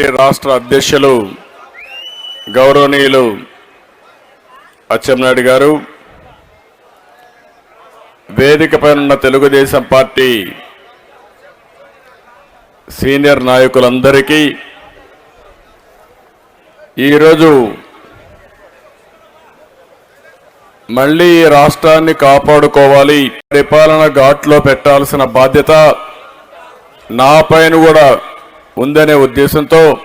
Party రాష్ట్ర అధ్యక్షులు గౌరవనీయులు అచ్చెంనాయుడు గారు వేదికపై ఉన్న తెలుగుదేశం పార్టీ సీనియర్ నాయకులందరికీ ఈరోజు మళ్ళీ ఈ రాష్ట్రాన్ని కాపాడుకోవాలి. పరిపాలన ఘాట్లో పెట్టాల్సిన బాధ్యత నాపైన కూడా ఉందనే ఉద్దేశంతో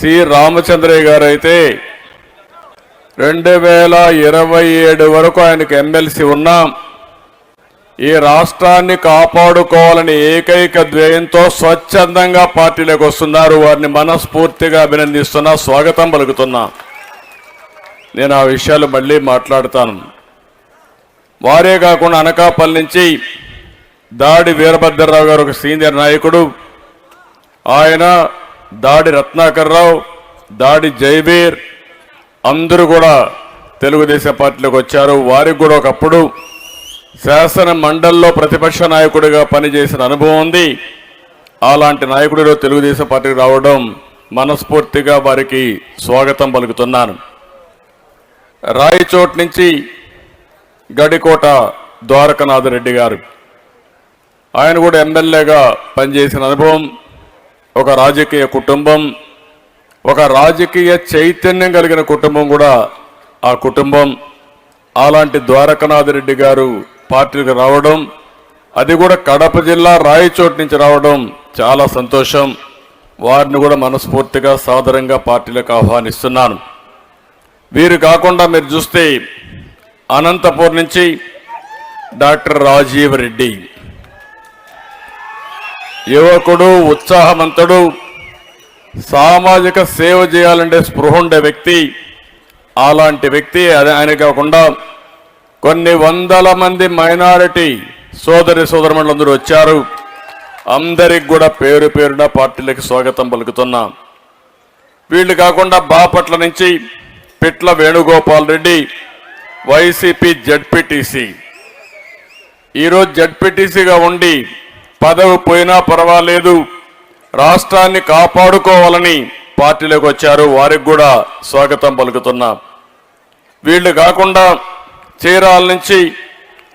సి. రామచంద్రయ్య గారు అయితే రెండు వేల ఇరవై ఏడు వరకు ఆయనకు ఎమ్మెల్సీ ఉన్నా ఈ రాష్ట్రాన్ని కాపాడుకోవాలని ఏకైక ధ్యేయంతో స్వచ్ఛందంగా పార్టీలోకి వస్తున్నారు. వారిని మనస్ఫూర్తిగా అభినందిస్తున్నా స్వాగతం పలుకుతున్నా. నేను ఆ విషయాలు మళ్ళీ మాట్లాడతాను. వారే కాకుండా అనకాపల్లి నుంచి దాడి వీరభద్రరావు గారు ఒక సీనియర్ నాయకుడు ఆయన దాడి రత్నాకర్ రావు దాడి జైబీర్ అందరూ కూడా తెలుగుదేశం పార్టీలోకి వచ్చారు. వారికి కూడా ఒకప్పుడు శాసన మండలిలో ప్రతిపక్ష నాయకుడిగా పనిచేసిన అనుభవం ఉంది. అలాంటి నాయకుడిలో తెలుగుదేశం పార్టీకి రావడం మనస్ఫూర్తిగా వారికి స్వాగతం పలుకుతున్నాను. రాయచోట్ నుంచి గడికోట ద్వారకనాథరెడ్డి గారు. ఆయన కూడా ఎమ్మెల్యేగా పనిచేసిన అనుభవం ఒక రాజకీయ కుటుంబం ఒక రాజకీయ చైతన్యం కలిగిన కుటుంబం కూడా ఆ కుటుంబం. అలాంటి ద్వారకనాథరెడ్డి గారు పార్టీకి రావడం అది కూడా కడప జిల్లా రాయచోటు నుంచి రావడం చాలా సంతోషం. వారిని కూడా మనస్ఫూర్తిగా సాదరంగా పార్టీలకు ఆహ్వానిస్తున్నాను. వీరు కాకుండా మీరు చూస్తే అనంతపూర్ నుంచి డాక్టర్ రాజీవ్ రెడ్డి. యువకుడు ఉత్సాహవంతుడు సామాజిక సేవ చేయాలంటే స్పృహ ఉండే వ్యక్తి అలాంటి వ్యక్తి అది ఆయన కాకుండా కొన్ని వందల మంది మైనారిటీ సోదరి సోదరులందరూ వచ్చారు. అందరికి కూడా పేరు పేరున పార్టీలకు స్వాగతం పలుకుతున్నాం. వీళ్ళు కాకుండా బాపట్ల నుంచి పిట్ల వేణుగోపాల్ రెడ్డి వైసీపీ జడ్పీటీసీ. ఈరోజు జడ్పీటీసీగా ఉండి పదవి పోయినా పర్వాలేదు. రాష్ట్రాన్ని కాపాడుకోవాలని పార్టీలోకి వచ్చారు. వారికి కూడా స్వాగతం పలుకుతున్నాం. వీళ్ళు కాకుండా చీరాల నుంచి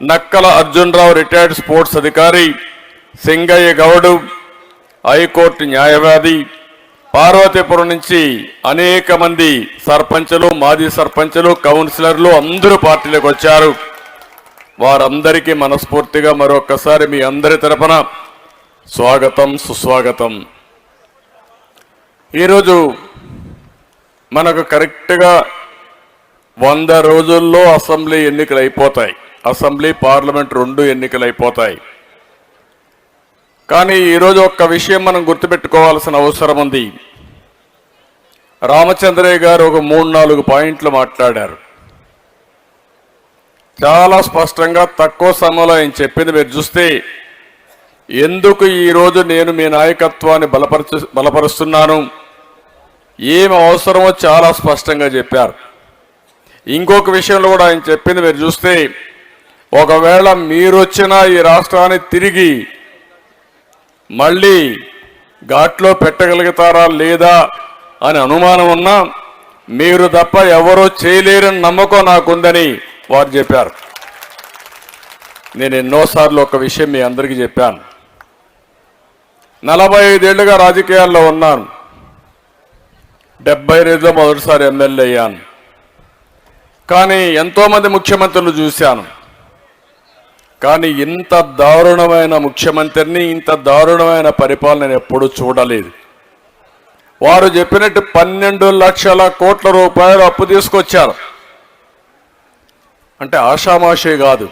నక్కల అర్జునరావు రిటైర్డ్ స్పోర్ట్స్ అధికారి సింగయ్య గౌడు హైకోర్టు న్యాయవాది పార్వతీపురం నుంచి అనేక మంది సర్పంచులు మాజీ సర్పంచులు కౌన్సిలర్లు అందరూ పార్టీలోకి వచ్చారు. వారందరికీ మనస్ఫూర్తిగా మరొకసారి మీ అందరి తరపున స్వాగతం సుస్వాగతం. ఈరోజు మనకు కరెక్ట్గా వంద రోజుల్లో అసెంబ్లీ ఎన్నికలు అయిపోతాయి అసెంబ్లీ పార్లమెంట్ రెండు ఎన్నికలు అయిపోతాయి కానీ ఈరోజు ఒక్క విషయం మనం గుర్తుపెట్టుకోవాల్సిన అవసరం ఉంది. రామచంద్రయ్య గారు ఒక మూడు నాలుగు పాయింట్లు మాట్లాడారు. చాలా స్పష్టంగా తక్కువ సమయంలో ఆయన చెప్పింది మీరు చూస్తే ఎందుకు ఈరోజు నేను మీ నాయకత్వాన్ని బలపరచు బలపరుస్తున్నాను? ఏమి అవసరమో చాలా స్పష్టంగా చెప్పారు. ఇంకొక విషయంలో కూడా ఆయన చెప్పింది మీరు చూస్తే ఒకవేళ మీరు వచ్చిన ఈ రాష్ట్రాన్ని తిరిగి మళ్ళీ ఘాట్లో పెట్టగలుగుతారా లేదా అని అనుమానం ఉన్నా మీరు తప్ప ఎవరో చేయలేరని నమ్మకం నాకుందని వారు చెప్పారు. నేను ఎన్నోసార్లు ఒక విషయం మీ అందరికీ చెప్పాను. నలభై ఐదేళ్ళుగా రాజకీయాల్లో ఉన్నాను. డెబ్బై ఐదులో మొదటిసారి ఎమ్మెల్యే అయ్యాను. కానీ ఎంతోమంది ముఖ్యమంత్రులు చూశాను. కానీ ఇంత దారుణమైన ముఖ్యమంత్రిని ఇంత దారుణమైన పరిపాలన నేను ఎప్పుడూ చూడలేదు. వారు చెప్పినట్టు పన్నెండు లక్షల కోట్ల రూపాయలు అప్పు తీసుకొచ్చారు. అంటే ఆషామాషే కాదు.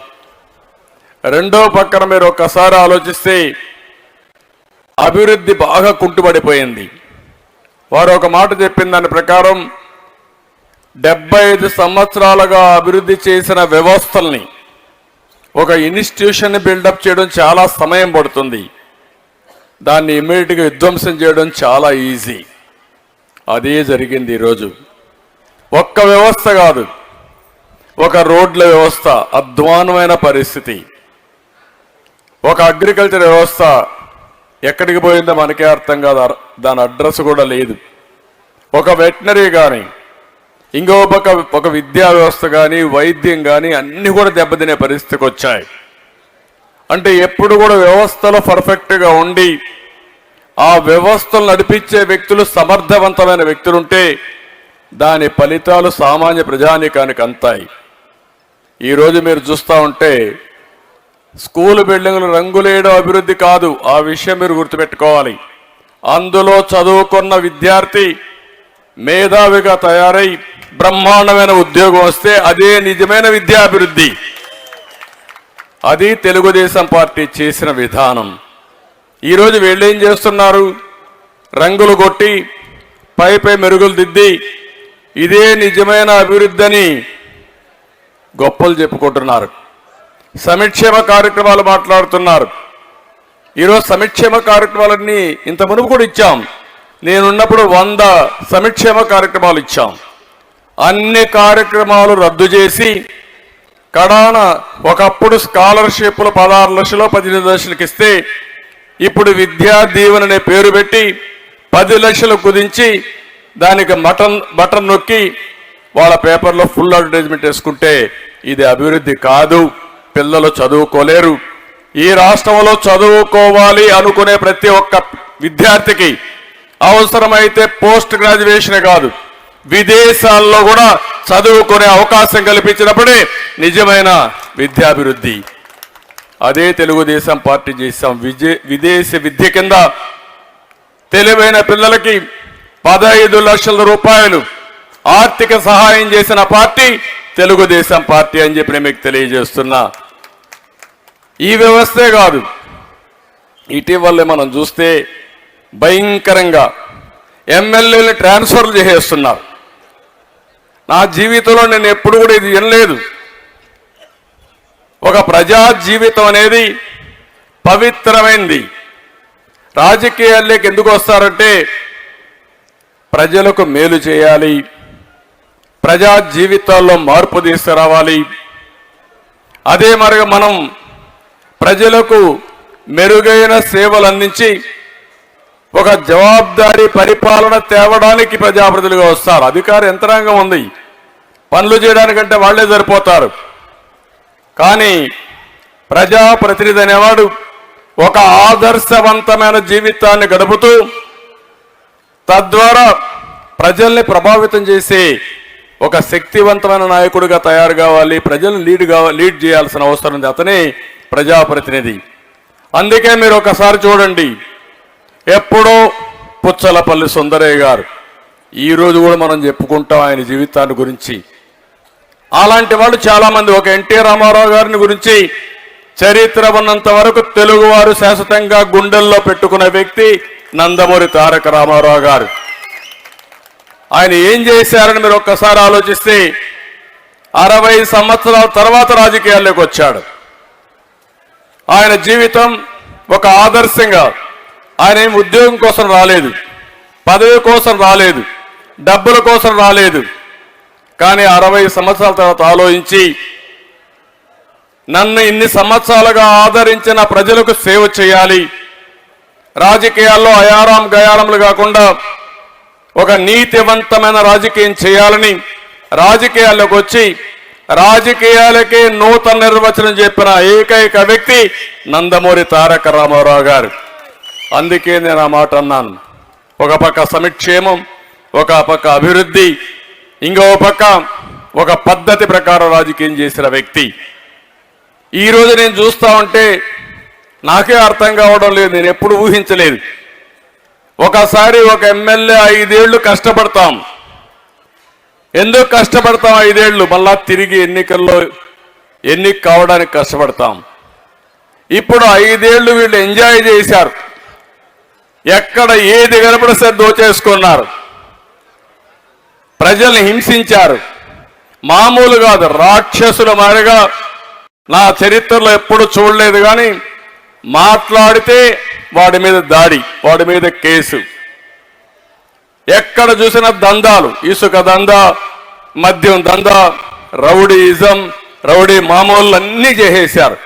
రెండో పక్కన మీరు ఒక్కసారి ఆలోచిస్తే అభివృద్ధి బాగా కుంటుపడిపోయింది వారు ఒక మాట చెప్పిన దాని ప్రకారం డెబ్బై ఐదు సంవత్సరాలుగా అభివృద్ధి చేసిన వ్యవస్థల్ని ఒక ఇన్స్టిట్యూషన్ బిల్డప్ చేయడం చాలా సమయం పడుతుంది. దాన్ని ఇమ్మీడియట్గా విధ్వంసం చేయడం చాలా ఈజీ. అదే జరిగింది ఈరోజు. ఒక్క వ్యవస్థ కాదు. ఒక రోడ్ల వ్యవస్థ అధ్వానమైన పరిస్థితి. ఒక అగ్రికల్చర్ వ్యవస్థ ఎక్కడికి పోయిందో మనకే అర్థం కాదు దాని అడ్రస్ కూడా లేదు. ఒక వెటనరీ కానీ ఇంకో పక్క ఒక విద్యా వ్యవస్థ కానీ వైద్యం కానీ అన్నీ కూడా దెబ్బతినే పరిస్థితికి వచ్చాయి. అంటే ఎప్పుడు కూడా వ్యవస్థలో పర్ఫెక్ట్గా ఉండి ఆ వ్యవస్థలు నడిపించే వ్యక్తులు సమర్థవంతమైన వ్యక్తులుంటే దాని ఫలితాలు సామాన్య ప్రజానీకానికి అంతాయి. ఈరోజు మీరు చూస్తూ ఉంటే స్కూల్ బిల్డింగ్లు రంగులేయడం అభివృద్ధి కాదు. ఆ విషయం మీరు గుర్తుపెట్టుకోవాలి. అందులో చదువుకున్న విద్యార్థి మేధావిగా తయారై బ్రహ్మాండమైన ఉద్యోగం వస్తే అదే నిజమైన విద్యాభివృద్ధి. అది తెలుగుదేశం పార్టీ చేసిన విధానం. ఈరోజు వీళ్ళు ఏం చేస్తున్నారు? రంగులు కొట్టి పై పై మెరుగులు దిద్ది ఇదే నిజమైన అభివృద్ధి అని గొప్పలు చెప్పుకుంటున్నారు. సంక్షేమ కార్యక్రమాలు మాట్లాడుతున్నారు. ఈరోజు సంక్షేమ కార్యక్రమాలన్నీ ఇంత మునుపు కూడా ఇచ్చాం. నేనున్నప్పుడు వంద సంక్షేమ కార్యక్రమాలు ఇచ్చాం. అన్ని కార్యక్రమాలు రద్దు చేసి కడాన ఒకప్పుడు స్కాలర్షిప్లు పదహారు లక్షలు పదిహేను లక్షలకు ఇస్తే ఇప్పుడు విద్యా దీవెన అనే పేరు పెట్టి పది లక్షలు కుదించి దానికి మటన్ బటన్ నొక్కి వాళ్ళ పేపర్లో ఫుల్ అడ్వర్టైజ్మెంట్ వేసుకుంటే ఇది అభివృద్ధి కాదు. పిల్లలు చదువుకోలేరు. ఈ రాష్ట్రంలో చదువుకోవాలి అనుకునే ప్రతి ఒక్క విద్యార్థికి అవసరమైతే పోస్ట్ గ్రాడ్యుయేషన్ కాదు. విదేశాల్లో కూడా చదువుకునే అవకాశం కల్పించినప్పుడే నిజమైన విద్యాభివృద్ధి. అదే తెలుగుదేశం పార్టీ చేశాం. విజయ విదేశీ విద్య కింద తెలివైన పిల్లలకి పదహైదు లక్షల రూపాయలు ఆర్థిక సహాయం చేసిన పార్టీ తెలుగుదేశం పార్టీ అని చెప్పి నేను మీకు తెలియజేస్తున్నా. ఈ వ్యవస్థే కాదు ఇటీవలే మనం చూస్తే భయంకరంగా ఎమ్మెల్యేలు ట్రాన్స్ఫర్లు చేసేస్తున్నారు. నా జీవితంలో నేను ఎప్పుడు కూడా ఇది వినలేదు. ఒక ప్రజా జీవితం అనేది పవిత్రమైంది. రాజకీయాల్లోకి ఎందుకు వస్తారంటే ప్రజలకు మేలు చేయాలి. ప్రజా జీవితాల్లో మార్పు తీసుకురావాలి. అదే మరిగా మనం ప్రజలకు మెరుగైన సేవలు అందించి ఒక జవాబుదారీ పరిపాలన తేవడానికి ప్రజాప్రతినిధులుగా వస్తారు. అధికార యంత్రాంగం ఉంది. పనులు చేయడానికంటే వాళ్ళే సరిపోతారు. కానీ ప్రజాప్రతినిధి అనేవాడు ఒక ఆదర్శవంతమైన జీవితాన్ని గడుపుతూ తద్వారా ప్రజల్ని ప్రభావితం చేసే ఒక శక్తివంతమైన నాయకుడిగా తయారు కావాలి ప్రజలను లీడ్ కావాలి లీడ్ చేయాల్సిన అవసరం ఉంది. అతనే ప్రజాప్రతినిధి. అందుకే మీరు ఒకసారి చూడండి. ఎప్పుడో పుచ్చలపల్లి సుందరయ్య గారు ఈరోజు కూడా మనం చెప్పుకుంటాం ఆయన జీవితాన్ని గురించి. అలాంటి వాళ్ళు చాలామంది. ఒక ఎన్టీ రామారావు గారిని గురించి చరిత్ర ఉన్నంత వరకు తెలుగువారు శాశ్వతంగా గుండెల్లో పెట్టుకున్న వ్యక్తి నందమూరి తారక రామారావు గారు. ఆయన ఏం చేశారని మీరు ఒక్కసారి ఆలోచిస్తే అరవై సంవత్సరాల తర్వాత రాజకీయాల్లోకి వచ్చాడు. ఆయన జీవితం ఒక ఆదర్శంగా ఆయన ఏం ఉద్యోగం కోసం రాలేదు పదవి కోసం రాలేదు డబ్బుల కోసం రాలేదు. కానీ అరవై సంవత్సరాల తర్వాత ఆలోచించి నన్ను ఇన్ని సంవత్సరాలుగా ఆదరించిన ప్రజలకు సేవ చేయాలి. రాజకీయాల్లో అయారాం గయారంలు కాకుండా ఒక నీతివంతమైన రాజకీయం చేయాలని రాజకీయాల్లోకి వచ్చి రాజకీయాలకే నూతన నిర్వచనం చెప్పిన ఏకైక వ్యక్తి నందమూరి తారక రామారావు గారు. అందుకే నేను ఆ మాట అన్నాను. ఒక పక్క సమిక్షేమం ఒక పక్క అభివృద్ధి ఇంకో పక్క ఒక పద్ధతి ప్రకారం రాజకీయం చేసిన వ్యక్తి. ఈరోజు నేను చూస్తా ఉంటే నాకే అర్థం కావడం లేదు నేను ఎప్పుడు ఊహించలేదు. ఒకసారి ఒక ఎమ్మెల్యే ఐదేళ్ళు కష్టపడతాం. ఎందుకు కష్టపడతాం ఐదేళ్ళు? మళ్ళా తిరిగి ఎన్నికల్లో ఎన్నిక కావడానికి కష్టపడతాం. ఇప్పుడు ఐదేళ్ళు వీళ్ళు ఎంజాయ్ చేశారు. ఎక్కడ ఏది కనపడిస్తే దోచేసుకున్నారు. ప్రజల్ని హింసించారు. మామూలు కాదు రాక్షసుల మారిగా నా చరిత్రలో ఎప్పుడు చూడలేదు కానీ మాట్లాడితే వాడి మీద దాడి వాడి మీద కేసు. ఎక్కడ చూసిన దందాలు ఇసుక దందా మద్యం దందా రౌడీయిజం రౌడీ మామూలు అన్నీ చేసేశారు.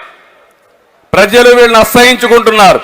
ప్రజలు వీళ్ళని అసహించుకుంటున్నారు.